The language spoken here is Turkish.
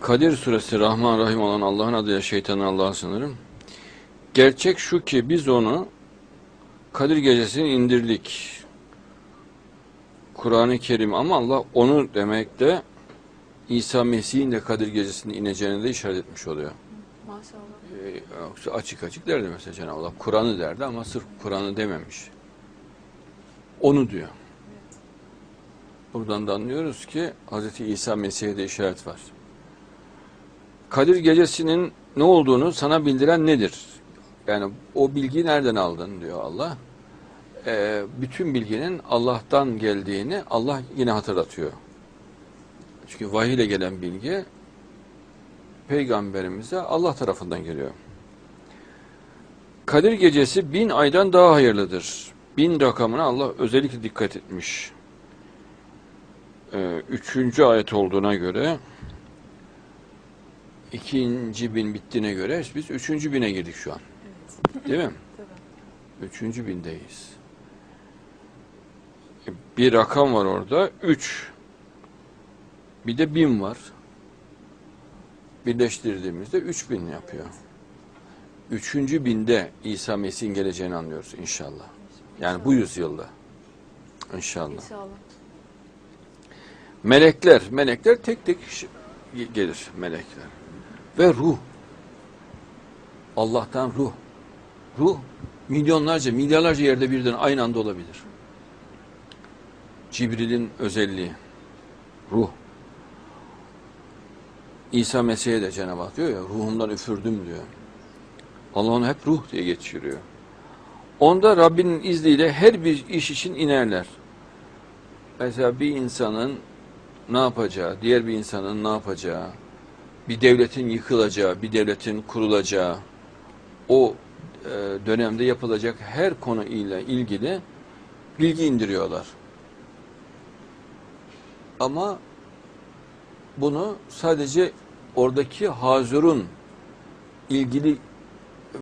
Kadir suresi Rahman Rahim olan Allah'ın adıyla şeytanın Allah'a sınırım. Gerçek şu ki biz onu Kadir gecesini indirdik. Kur'an-ı Kerim ama Allah onu demekte İsa Mesih'in de Kadir gecesinde ineceğini de işaret etmiş oluyor. Maşallah. Ee, yoksa açık açık derdi mesela Cenab-ı Allah. Kur'an'ı derdi ama sırf Kur'an'ı dememiş. Onu diyor. Buradan da anlıyoruz ki Hz. İsa Mesih'e de işaret var. Kadir gecesinin ne olduğunu sana bildiren nedir? Yani o bilgiyi nereden aldın diyor Allah. Ee, bütün bilginin Allah'tan geldiğini Allah yine hatırlatıyor. Çünkü vahiy ile gelen bilgi peygamberimize Allah tarafından geliyor. Kadir gecesi bin aydan daha hayırlıdır. Bin rakamına Allah özellikle dikkat etmiş. Ee, üçüncü ayet olduğuna göre ikinci bin bittiğine göre biz üçüncü bine girdik şu an. Değil mi? Tabii. Üçüncü bindeyiz. E, Bir rakam var orada. Üç. Bir de bin var. Birleştirdiğimizde üç bin yapıyor. Üçüncü binde İsa Mesih'in geleceğini anlıyoruz inşallah. Yani bu yüzyılda. İnşallah. İnşallah. Melekler, melekler tek tek gelir melekler. Ve ruh. Allah'tan ruh. Ruh milyonlarca, milyarlarca yerde birden aynı anda olabilir. Cibril'in özelliği. Ruh. İsa Mesih'e de Cenab-ı Hak diyor ya, ruhumdan üfürdüm diyor. Allah onu hep ruh diye geçiriyor. Onda Rabbinin izniyle her bir iş için inerler. Mesela bir insanın ne yapacağı, diğer bir insanın ne yapacağı, bir devletin yıkılacağı, bir devletin kurulacağı, o e, dönemde yapılacak her konu ile ilgili bilgi indiriyorlar. Ama bunu sadece oradaki hazırın ilgili